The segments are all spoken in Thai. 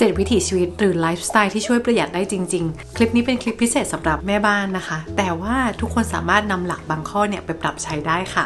7 วิถีชีวิตหรือไลฟ์สไตล์ที่ช่วยประหยัดได้จริง ๆ คลิปนี้เป็นคลิปพิเศษสำหรับแม่บ้านนะคะ แต่ว่าทุกคนสามารถนำหลักบางข้อเนี่ยไปปรับใช้ได้ค่ะ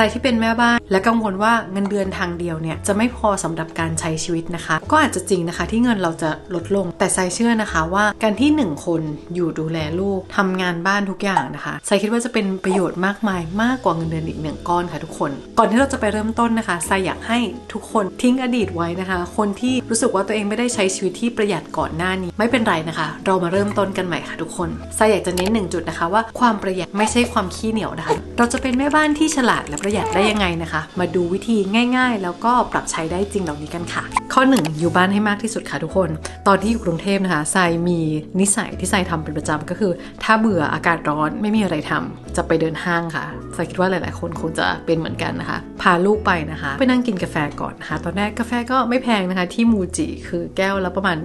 รที่เป็นแม่บ้าน และกังวลว่าเงินเดือนทางเดียวเนี่ยจะไม่พอสำหรับการใช้ชีวิตนะคะ ก็อาจจะจริงนะคะที่เงินเราจะลดลง แต่ไซเชื่อนะคะว่าการที่ 1 คนอยู่ดูแลลูกทำงานบ้านทุกอย่างนะคะไซคิดว่าจะเป็นประโยชน์มากมายมากกว่าเงินเดือนอีกหนึ่งก้อนค่ะทุกคน ก่อนที่เราจะไปเริ่มต้นนะคะไซอยากให้ทุกคนทิ้งอดีตไว้นะคะ คนที่รู้สึกว่าตัวเองไม่ได้ใช้ชีวิตที่ประหยัดก่อนหน้านี้ไม่เป็นไรนะคะ เรามาเริ่มต้นกันใหม่ค่ะทุกคนไซอยากจะเน้นหนึ่งจุดนะคะว่าความประหยัดไม่ใช่ความขี้เหนียวนะคะ เราจะเป็นแม่บ้านที่ฉลาดและประหยัดได้ยังไงนะคะ มาดูวิธีง่ายๆ แล้วก็ปรับใช้ได้จริงเหล่านี้กันค่ะ ข้อ 1 อยู่บ้านให้มากที่สุดค่ะทุกคน ตอนที่อยู่กรุงเทพนะคะทรายมีนิสัยที่ทรายทำเป็นประจำก็คือ ถ้าเบื่ออากาศร้อนไม่มีอะไรทำจะไปเดินห้างค่ะทรายคิดว่าหลายๆ คนคงจะเป็นเหมือนกันนะคะ พาลูกไปนะคะ ไปนั่งกินกาแฟก่อนนะคะ ตอนแรกกาแฟก็ไม่แพงนะคะ ที่มูจิคือแก้วละประมาณ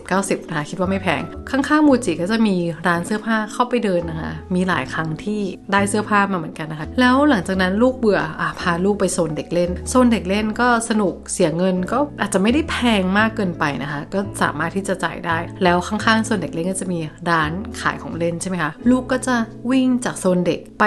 80-90นะคะคิดว่าไม่แพง ข้างๆมูจิก็จะมีร้านเสื้อผ้าเข้าไปเดินนะคะ มีหลายครั้งที่ได้เสื้อผ้ามาเหมือนกันนะคะ แล้วหลังจากนั้นลูกเบื่ออะพาลูกไปโซนเด็กเล่น โซนเด็กเล่นก็สนุกเสียเงินก็อาจจะไม่ได้แพงมากเกินไปนะคะ ก็สามารถที่จะจ่ายได้ แล้วข้างๆโซนเด็กเล่นก็จะมีร้านขายของเล่นใช่ไหมคะลูกก็จะวิ่งจากโซนเด็กไป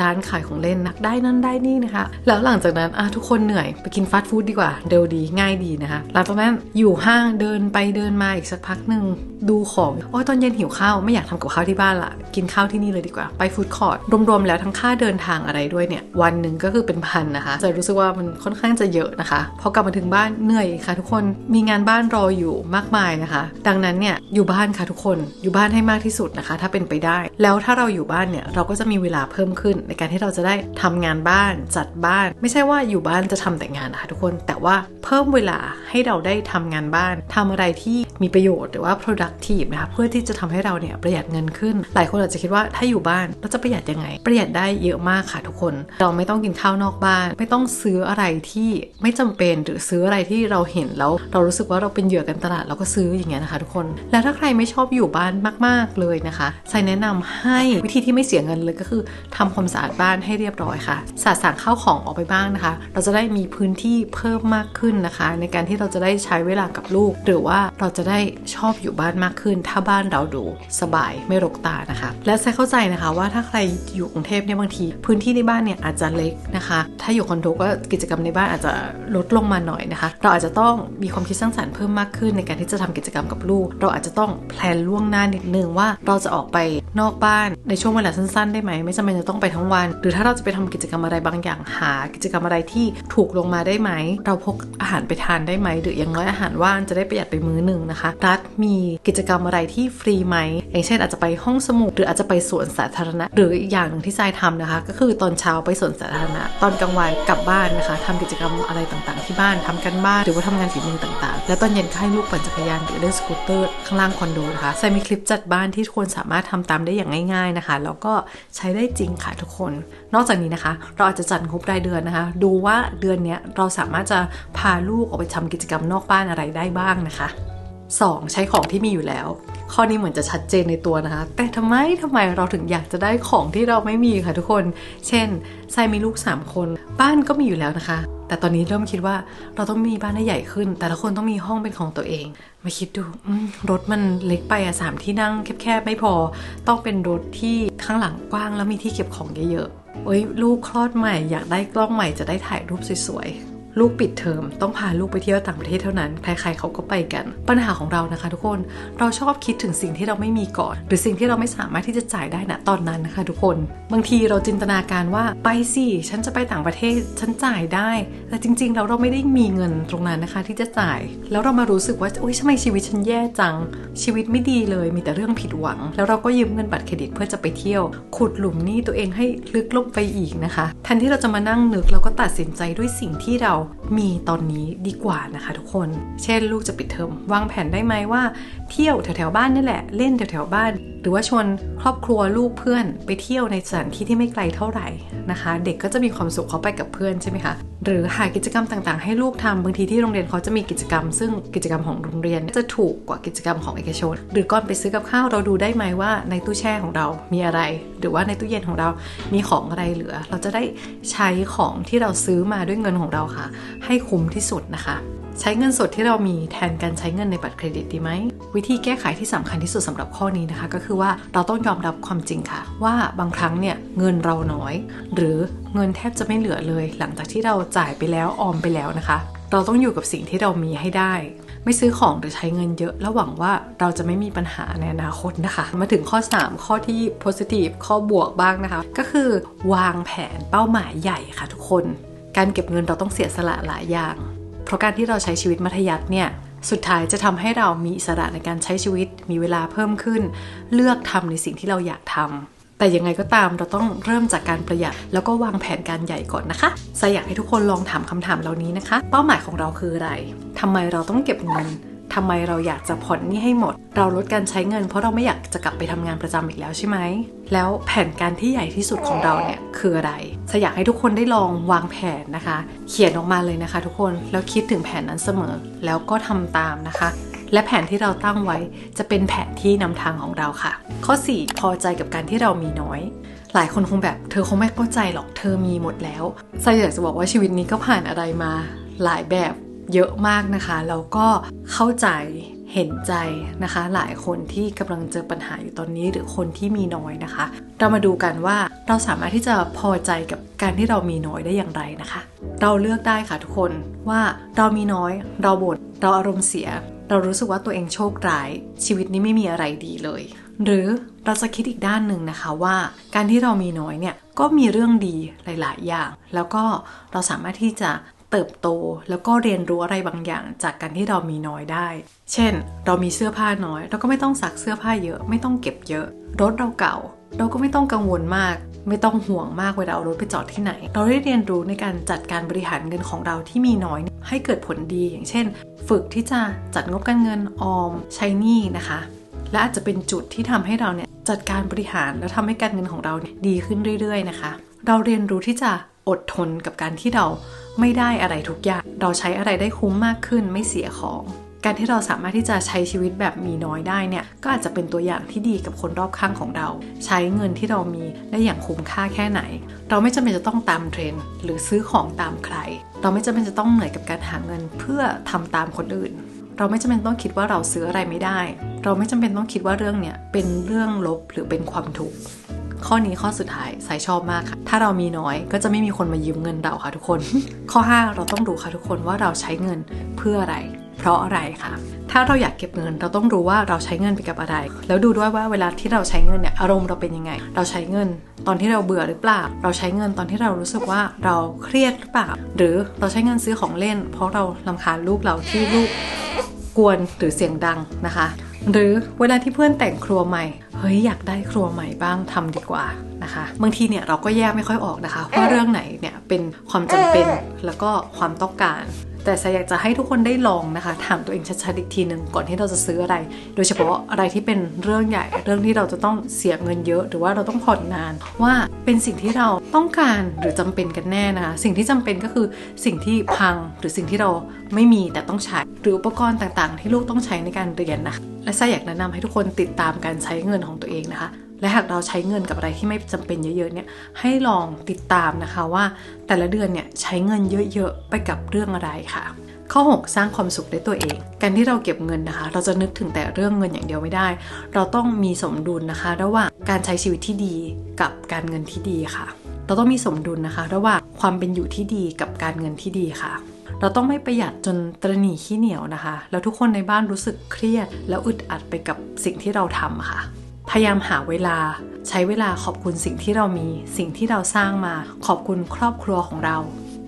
ร้านขายของเล่นนะได้นั่นได้นี่นะคะ แล้วหลังจากนั้นอะทุกคนเหนื่อยไปกินฟาสต์ฟู้ดดีกว่าเร็วดีง่ายดีนะคะหลังจากนั้นอยู่ห้างเดินไปเดินมาอีกสักพักหนึ่งดูของโอ้ยตอนเย็นหิวข้าวไม่อยากทำกับข้าวที่บ้านละกินข้าวที่นี่เลยดีกว่าไปฟู้ดคอร์ทรวมๆแล้วทั้งค่าเดินทางอะไรด้วยเนี่ยวันหนึ่งก็คือเป็นพันนะคะจะรู้สึกว่ามันค่อนข้างจะเยอะนะคะ พอกลับมาถึงบ้านเหนื่อยค่ะ ทุกคนมีงานบ้านรออยู่มากมายนะคะ ดังนั้นเนี่ยอยู่บ้านค่ะทุกคนอยู่บ้านให้มากที่สุดนะคะ ถ้าเป็นไปได้ แล้วถ้าเราอยู่บ้านเนี่ยเราก็จะมีเวลาเพิ่มขึ้น ในการที่เราจะได้ทำงานบ้าน จัดบ้าน ไม่ใช่ว่าอยู่บ้านจะทำแต่งานนะคะทุกคนแต่ว่าเพิ่มเวลาให้เราได้ทำงานบ้านทำอะไรที่มีประโยชน์หรือว่า productive นะคะเพื่อที่จะทำให้เราเนี่ยประหยัดเงินขึ้น หลายคนอาจจะคิดว่าถ้าอยู่บ้านเราจะประหยัดยังไง ประหยัดได้เยอะมากค่ะทุกคน เราไม่ต้องกินข้าวนอกบ้าน ไม่ต้องซื้ออะไรที่ไม่จำเป็นหรือซื้ออะไรที่เราเห็นแล้ว เรารู้สึกว่าเราเป็นเหยื่อกันตลาดเราก็ซื้ออย่างเงี้ยนะคะ ทุกคนแล้วถ้าใครไม่ชอบอยู่บ้านมาก ๆเลยนะคะใส่แนะนำให้วิธีที่ไม่เสียเงินเลยก็คือทำความสะอาดบ้านให้เรียบร้อยค่ะสะสางข้าวของออกไปบ้างนะคะ เราจะได้มีพื้นที่เพิ่มมากขึ้นนะคะ ในการที่เราจะได้ใช้เวลากับลูก หรือว่าเราจะได้ชอบอยู่บ้านมากขึ้น ถ้าบ้านเราดูสบายไม่รกตานะคะ และใส่เข้าใจนะคะว่าถ้าใครอยู่กรุงเทพเนี่ยบางที พื้นที่ในบ้านเนี่ยอาจจะเล็กนะคะ ถ้าอยู่คอนโดก็กิจกรรมในบ้านอาจจะลดลงมาหน่อยนะคะ เราอาจจะต้องมีความคิดสร้างสรรค์เพิ่มมากขึ้นในการที่จะทำกิจกรรมกับลูก เราอาจจะต้องแพลนล่วงหน้านิดนึงว่าเราจะออกไปนอกบ้านในช่วงเวลาสั้น ๆ ได้ไหม ไม่จำเป็นจะต้องไปทั้งวัน หรือถ้าเราจะไปทำกิจกรรมอะไรบางอย่างหา กิจกรรมอะไรที่ถูกลงมาได้ไหม เราพกอาหารไปทานได้ไหม หรืออย่างน้อยอาหารว่างจะได้ประหยัดไปมื้อหนึ่งนะคะ รัฐมีกิจกรรมอะไรที่ฟรีไหม อย่างเช่นอาจจะไปห้องสมุดหรืออาจจะไปสวนสาธารณะ หรืออีกอย่างหนึ่งที่ทรายทำนะคะ ก็คือตอนเช้าไปสวนสาธารณะตอนกลางวันกลับบ้านนะคะทำกิจกรรมอะไรต่างๆ ที่บ้านทำกันบ้านหรือว่าทำงานฝีมือต่างๆ แล้วตอนเย็นก็ให้ลูกปั่นจักรยานหรือเล่นสกูตเตอร์ข้างล่างคอนโดนะคะทรายมีคลิปจัดบ้านที่ทุกคนสามารถทำตามได้อย่างง่าย ๆนะคะ แล้วก็ใช้ได้จริงค่ะทุกคน นอกจากนี้นะคะ เราอาจจะจัดงบรายเดือนนะคะ ดูว่าเดือนนี้เราสามารถจะพาลูกออกไปทำกิจกรรมนอกบ้านอะไรได้บ้างนะคะ 2. ใช้ของที่มีอยู่แล้ว ข้อนี้เหมือนจะชัดเจนในตัวนะคะ แต่ทำไมทำไมเราถึงอยากจะได้ของที่เราไม่มีค่ะทุกคน เช่นทรายมีลูก 3 คน บ้านก็มีอยู่แล้วนะคะ แต่ตอนนี้เริ่มคิดว่าเราต้องมีบ้านให้ใหญ่ขึ้น แต่ละคนต้องมีห้องเป็นของตัวเอง มาคิดดูรถมันเล็กไปอะสามที่นั่งแคบๆไม่พอ ต้องเป็นรถที่ข้างหลังกว้างแล้วมีที่เก็บของเยอะๆเอ้ยลูกคลอดใหม่อยากได้กล้องใหม่จะได้ถ่ายรูปสวยๆ ลูกปิดเทอมต้องพาลูกไปเที่ยวต่างประเทศเท่านั้น ใครๆเขาก็ไปกัน ปัญหาของเรานะคะทุกคน เราชอบคิดถึงสิ่งที่เราไม่มีก่อน หรือสิ่งที่เราไม่สามารถที่จะจ่ายได้ณตอนนั้นนะคะ ทุกคน บางทีเราจินตนาการว่าไปสิฉันจะไปต่างประเทศฉันจ่ายได้ แต่จริงๆแล้วเราไม่ได้มีเงินตรงนั้นนะคะ ที่จะจ่าย แล้วเรามารู้สึกว่าโอ๊ยทำไมชีวิตฉันแย่จัง ชีวิตไม่ดีเลย มีแต่เรื่องผิดหวัง แล้วเราก็ยืมเงินบัตรเครดิตเพื่อจะไปเที่ยว ขุดหลุมหนี้ตัวเองให้ลึกลงไปอีกนะคะแทนที่เราจะมานั่งนึกเราก็ตัดสินใจด้วยสิ่งที่เรามีตอนนี้ดีกว่านะคะทุกคน เช่นลูกจะปิดเทอมวางแผนได้ไหมว่าเที่ยวแถวๆบ้านนี่แหละ เล่นแถวๆบ้าน หรือว่าชวนครอบครัวลูกเพื่อน ไปเที่ยวในสถานที่ที่ไม่ไกลเท่าไหร่นะคะ เด็กก็จะมีความสุขเขาไปกับเพื่อนใช่ไหมคะหรือหากิจกรรมต่างๆ ให้ลูกทำบางทีที่โรงเรียนเขาจะมีกิจกรรม ซึ่งกิจกรรมของโรงเรียนจะถูกกว่ากิจกรรมของเอกชน หรือก่อนไปซื้อกับข้าวเราดูได้ไหมว่าในตู้แช่ของเรามีอะไร หรือว่าในตู้เย็นของเรามีของอะไรเหลือ เราจะได้ใช้ของที่เราซื้อมาด้วยเงินของเราค่ะให้คุ้มที่สุดนะคะ ใช้เงินสดที่เรามีแทนการใช้เงินในบัตรเครดิตดีไหม วิธีแก้ไขที่สำคัญที่สุดสำหรับข้อนี้นะคะ ก็คือว่าเราต้องยอมรับความจริงค่ะ ว่าบางครั้งเนี่ยเงินเราน้อย หรือเงินแทบจะไม่เหลือเลย หลังจากที่เราจ่ายไปแล้วออมไปแล้วนะคะ เราต้องอยู่กับสิ่งที่เรามีให้ได้ไม่ซื้อของหรือใช้เงินเยอะ แล้วหวังว่าเราจะไม่มีปัญหาในอนาคตนะคะ มาถึงข้อ 3 ข้อที่ positive ข้อบวกบ้างนะคะ ก็คือวางแผนเป้าหมายใหญ่ค่ะทุกคน การเก็บเงินเราต้องเสียสละหลายอย่าง เพราะการที่เราใช้ชีวิตมัธยัสถ์เนี่ยสุดท้ายจะทำให้เรามีอิสระในการใช้ชีวิต มีเวลาเพิ่มขึ้น เลือกทำในสิ่งที่เราอยากทำแต่ยังไงก็ตามเราต้องเริ่มจากการประหยัด แล้วก็วางแผนการใหญ่ก่อนนะคะสอยากให้ทุกคนลองถามคำถามเหล่านี้นะคะ เป้าหมายของเราคืออะไรทำไมเราต้องเก็บเงิน ทำไมเราอยากจะผ่อนหนี้ให้หมด เราลดการใช้เงิน เพราะเราไม่อยากจะกลับไปทำงานประจำอีกแล้วใช่ไหม แล้วแผนการที่ใหญ่ที่สุดของเราเนี่ยคืออะไรสอยากให้ทุกคนได้ลองวางแผนนะคะ เขียนออกมาเลยนะคะ ทุกคน แล้วคิดถึงแผนนั้นเสมอ แล้วก็ทำตามนะคะและแผนที่เราตั้งไว้จะเป็นแผนที่นำทางของเราค่ะ ข้อ 4 พอใจกับการที่เรามีน้อย หลายคนคงแบบเธอคงไม่เข้าใจหรอกเธอมีหมดแล้วไซอยากจะบอกว่าชีวิตนี้ก็ผ่านอะไรมา หลายแบบ เยอะมากนะคะ แล้วก็เข้าใจเห็นใจนะคะ หลายคนที่กำลังเจอปัญหาอยู่ตอนนี้หรือคนที่มีน้อยนะคะ เรามาดูกันว่าเราสามารถที่จะพอใจกับการที่เรามีน้อยได้อย่างไรนะคะ เราเลือกได้ค่ะทุกคนว่าเรามีน้อย เราบ่นเราอารมณ์เสีย เรารู้สึกว่าตัวเองโชคร้าย ชีวิตนี้ไม่มีอะไรดีเลย หรือเราจะคิดอีกด้านหนึ่งนะคะว่าการที่เรามีน้อยเนี่ยก็มีเรื่องดีหลาย ๆ อย่าง แล้วก็เราสามารถที่จะ เติบโตแล้วก็เรียนรู้อะไรบางอย่าง จากการที่เรามีน้อยได้ เช่น เรามีเสื้อผ้าน้อย เราก็ไม่ต้องซักเสื้อผ้าเยอะ ไม่ต้องเก็บเยอะ รถเราเก่า เราก็ไม่ต้องกังวลมาก ไม่ต้องห่วงมากเวลาเอารถไปจอดที่ไหน เราได้เรียนรู้ในการจัดการบริหารเงินของเราที่มีน้อยให้เกิดผลดีอย่างเช่น ฝึกที่จะจัดงบการเงินออมใช้หนี้นะคะ และอาจจะเป็นจุดที่ทำให้เราเนี่ยจัดการบริหารแล้วทำให้การเงินของเราดีขึ้นเรื่อย ๆ นะคะ เราเรียนรู้ที่จะ อดทนกับการที่เราไม่ได้อะไรทุกอย่าง เราใช้อะไรได้คุ้มมากขึ้นไม่เสียของ การที่เราสามารถที่จะใช้ชีวิตแบบมีน้อยได้เนี่ยก็อาจจะเป็นตัวอย่างที่ดีกับคนรอบข้างของเรา ใช้เงินที่เรามีได้อย่างคุ้มค่าแค่ไหน เราไม่จำเป็นจะต้องตามเทรนด์หรือซื้อของตามใคร เราไม่จำเป็นจะต้องเหนื่อยกับการหาเงินเพื่อทำตามคนอื่นเราไม่จำเป็นต้องคิดว่าเราซื้ออะไรไม่ได้ เราไม่จำเป็นต้องคิดว่าเรื่องเนี้ยเป็นเรื่องลบหรือเป็นความทุกข์ ข้อนี้ข้อสุดท้ายสายชอบมากค่ะ ถ้าเรามีน้อยก็จะไม่มีคนมายืมเงินเราค่ะทุกคน ข้อ 5 เราต้องรู้ค่ะทุกคนว่าเราใช้เงินเพื่ออะไร เพราะอะไรค่ะถ้าเราอยากเก็บเงินเราต้องรู้ว่าเราใช้เงินไปกับอะไร แล้วดูด้วยว่าเวลาที่เราใช้เงินเนี่ยอารมณ์เราเป็นยังไง เราใช้เงินตอนที่เราเบื่อหรือเปล่า เราใช้เงินตอนที่เรารู้สึกว่าเราเครียดหรือเปล่า หรือเราใช้เงินซื้อของเล่น เพราะเราลำคาญลูกเราที่ลูกกวนหรือเสียงดังนะคะ หรือเวลาที่เพื่อนแต่งครัวใหม่ เฮ้ยอยากได้ครัวใหม่บ้างทำดีกว่านะคะบางทีเนี่ยเราก็แยกไม่ค่อยออกนะคะว่าเรื่องไหนเนี่ยเป็นความจำเป็นแล้วก็ความต้องการ แต่สายอยากจะให้ทุกคนได้ลองนะคะ ถามตัวเองชัดๆอีกทีหนึ่งก่อนที่เราจะซื้ออะไร โดยเฉพาะอะไรที่เป็นเรื่องใหญ่ เรื่องที่เราจะต้องเสียเงินเยอะ หรือว่าเราต้องผ่อนนาน ว่าเป็นสิ่งที่เราต้องการหรือจำเป็นกันแน่นะคะ สิ่งที่จำเป็นก็คือสิ่งที่พังหรือสิ่งที่เราไม่มีแต่ต้องใช้หรืออุปกรณ์ต่างๆ ที่ลูกต้องใช้ในการเรียนนะคะ และสาอยากแนะนำให้ทุกคนติดตามการใช้เงินของตัวเองนะคะและหากเราใช้เงินกับอะไรที่ไม่จำเป็นเยอะๆเนี่ยให้ลองติดตามนะคะว่าแต่ละเดือนเนี่ยใช้เงินเยอะๆไปกับเรื่องอะไรค่ะ ข้อ 6 สร้างความสุขได้ตัวเอง การที่เราเก็บเงินนะคะ เราจะนึกถึงแต่เรื่องเงินอย่างเดียวไม่ได้ เราต้องมีสมดุลนะคะ ระหว่างการใช้ชีวิตที่ดีกับการเงินที่ดีค่ะ เราต้องมีสมดุลนะคะ ระหว่างความเป็นอยู่ที่ดีกับการเงินที่ดีค่ะ เราต้องไม่ประหยัดจนตรหนีขี้เหนียวนะคะ แล้วทุกคนในบ้านรู้สึกเครียด แล้วอึดอัดไปกับสิ่งที่เราทำค่ะ พยายามหาเวลาใช้เวลาขอบคุณสิ่งที่เรามี สิ่งที่เราสร้างมา ขอบคุณครอบครัวของเรา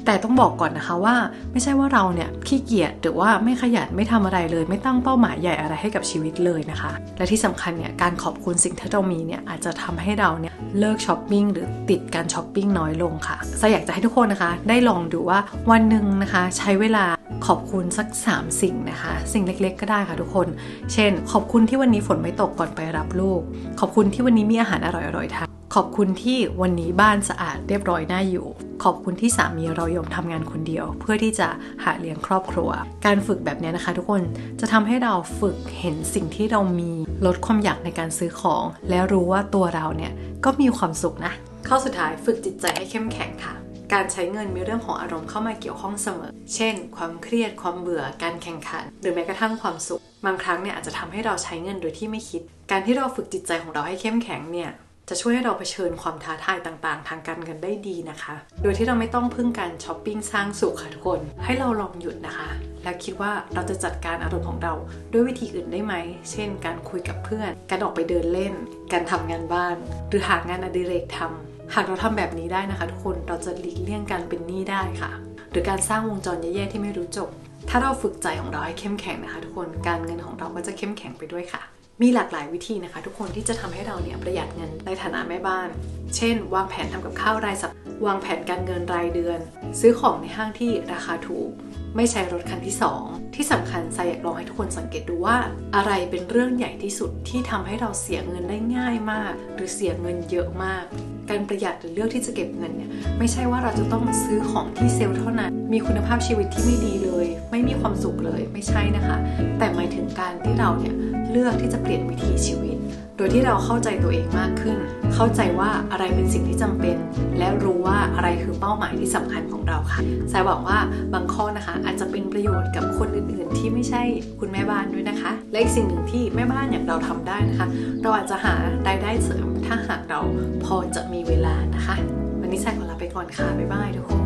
แต่ต้องบอกก่อนนะคะว่าไม่ใช่ว่าเราเนี่ยขี้เกียจหรือว่าไม่ขยันไม่ทำอะไรเลย ไม่ตั้งเป้าหมายใหญ่อะไรให้กับชีวิตเลยนะคะ และที่สำคัญเนี่ยการขอบคุณสิ่งที่เรามีเนี่ยอาจจะทำให้เราเนี่ยเลิกช้อปปิ้งหรือติดการช้อปปิ้งน้อยลงค่ะสอยากจะให้ทุกคนนะคะ ได้ลองดูว่าวันหนึ่งนะคะ ใช้เวลาขอบคุณสัก 3 สิ่งนะคะ สิ่งเล็กๆ ก็ได้ค่ะทุกคน เช่น ขอบคุณที่วันนี้ฝนไม่ตกก่อนไปรับลูก ขอบคุณที่วันนี้มีอาหารอร่อยๆทาน ขอบคุณที่วันนี้บ้านสะอาดเรียบร้อยน่าอยู่ ขอบคุณที่สามีเรายอมทำงานคนเดียว เพื่อที่จะหาเลี้ยงครอบครัว การฝึกแบบนี้นะคะ ทุกคนจะทำให้เราฝึกเห็นสิ่งที่เรามีลดความอยากในการซื้อของ แล้วรู้ว่าตัวเราเนี่ยก็มีความสุขนะ ข้อสุดท้ายฝึกจิตใจให้เข้มแข็งค่ะการใช้เงินมีเรื่องของอารมณ์เข้ามาเกี่ยวข้องเสมอ เช่น ความเครียด ความเบื่อ การแข่งขัน หรือแม้กระทั่งความสุข บางครั้งเนี่ยอาจจะทำให้เราใช้เงินโดยที่ไม่คิด การที่เราฝึกจิตใจของเราให้เข้มแข็งเนี่ย จะช่วยให้เราเผชิญความท้าทายต่างๆ ทางการเงินได้ดีนะคะ โดยที่เราไม่ต้องพึ่งการช้อปปิ้งสร้างสุขค่ะทุกคน ให้เราลองหยุดนะคะ แล้วคิดว่าเราจะจัดการอารมณ์ของเราด้วยวิธีอื่นได้ไหม เช่น การคุยกับเพื่อน การออกไปเดินเล่น การทำงานบ้าน หรือหางานอดิเรกทำหากเราทำแบบนี้ได้นะคะทุกคน เราจะหลีกเลี่ยงการเป็นหนี้ได้ค่ะ หรือการสร้างวงจรแย่ๆที่ไม่รู้จบ ถ้าเราฝึกใจของเราให้เข้มแข็งนะคะ ทุกคน การเงินของเราก็จะเข้มแข็งไปด้วยค่ะ มีหลากหลายวิธีนะคะ ทุกคนที่จะทำให้เราเนี่ยประหยัดเงินในฐานะแม่บ้าน เช่น วางแผนทำกับข้าวรายสัปวางแผนการเงินรายเดือน ซื้อของในห้างที่ราคาถูก ไม่ใช้รถคันที่ 2 ที่สำคัญไซอยากลองให้ทุกคนสังเกตดูว่า อะไรเป็นเรื่องใหญ่ที่สุดที่ทำให้เราเสียเงินได้ง่ายมาก หรือเสียเงินเยอะมาก การประหยัดหรือเลือกที่จะเก็บเงินเนี่ยไม่ใช่ว่าเราจะต้องซื้อของที่เซลล์เท่านั้น มีคุณภาพชีวิตที่ไม่ดีเลย ไม่มีความสุขเลยไม่ใช่นะคะ แต่หมายถึงการที่เราเนี่ยเลือกที่จะเปลี่ยนวิถีชีวิต โดยที่เราเข้าใจตัวเองมากขึ้น เข้าใจว่าอะไรเป็นสิ่งที่จำเป็น และรู้ว่าอะไรคือเป้าหมายที่สำคัญของเราค่ะสายหวังว่าบางข้อนะคะ อาจจะเป็นประโยชน์กับคนอื่นๆ ที่ไม่ใช่คุณแม่บ้านด้วยนะคะ และอีกสิ่งหนึ่งที่แม่บ้านอย่างเราทำได้นะคะ เราอาจจะหารายได้เสริมถ้าหากเราพอจะมีเวลานะคะ วันนี้สายขอลาไปก่อนค่ะบ๊ายบายทุกคน